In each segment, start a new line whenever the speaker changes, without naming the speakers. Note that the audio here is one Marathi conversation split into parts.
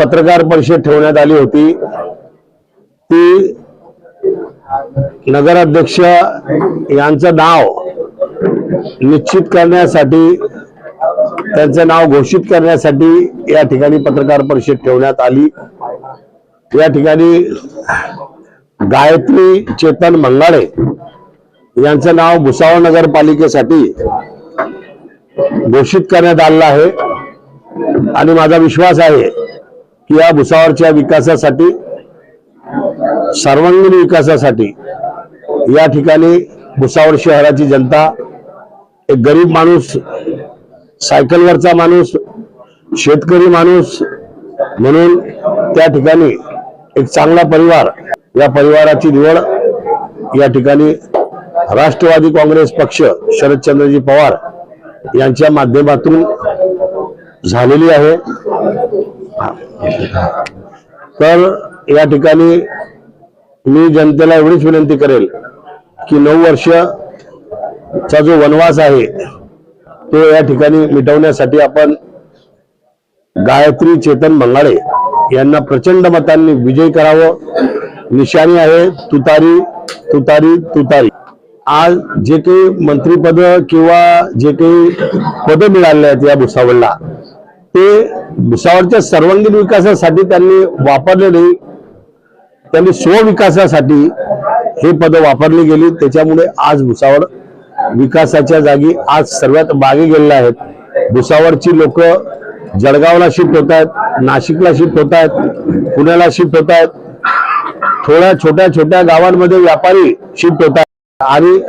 पत्रकार परिषद ठेवण्यात आली होती. ती नगराध्यक्ष यांचं नाव निश्चित करण्यासाठी त्यांचं नाव घोषित करण्यासाठी या ठिकाणी पत्रकार परिषद ठेवण्यात आली. या ठिकाणी गायत्री चेतन मंगाळे यांचं नाव भुसावळ नगरपालिकेसाठी घोषित करण्यात आलेलं आहे. आणि माझा विश्वास आहे की या भुसावळच्या विकासासाठी सर्वांगीण विकासासाठी या ठिकाणी भुसावळ शहराची जनता एक गरीब माणूस सायकलवरचा माणूस शेतकरी माणूस म्हणून त्या ठिकाणी एक चांगला परिवार या परिवाराची निवड या ठिकाणी राष्ट्रवादी काँग्रेस पक्ष शरदचंद्रजी पवार यांच्या माध्यमातून झालेली आहे. तर या ठिकाणी मी जनतेला एवढीच विनंती करेल की नऊ वर्षचा जो वनवास आहे तो या ठिकाणी मिटवण्यासाठी आपण गायत्री चेतन मंगाळे यांना प्रचंड मतांनी विजयी करावं. निशाणी आहे तुतारी तुतारी तुतारी. आज जे काही मंत्रीपद किंवा जे काही पद मिळाले आहेत या भुसावळला ते भुसावळच्या सर्वांगीण विकासासाठी त्यांनी वापरलेले त्यांनी स्वविकासासाठी हे पद वापरली गेली. त्याच्यामुळे आज भुसावळ विकासाच्या जागी आज सर्वात मागे गेलेले आहेत. भुसावळची लोक जळगावला शिफ्ट होत आहेत नाशिकला शिफ्ट होत आहेत पुण्याला शिफ्ट होत आहेत. थोड्या छोट्या छोट्या गावांमध्ये व्यापारी शिफ्ट होत आहेत. आणि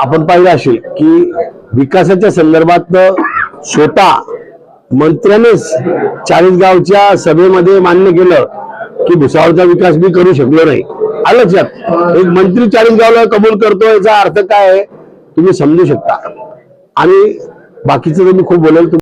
आपण पाहिलं असेल की विकासाच्या संदर्भात स्वतः मंत्र्यानेच चाळीसगावच्या सभेमध्ये मान्य केलं की भुसावळचा विकास मी करू शकलो नाही. आलंच यात. एक मंत्री चाळीसगावला कबूल करतो याचा अर्थ काय आहे? तुम्ही समजू शकता. आणि बाकीचं तुम्ही मी खूप बोलेल.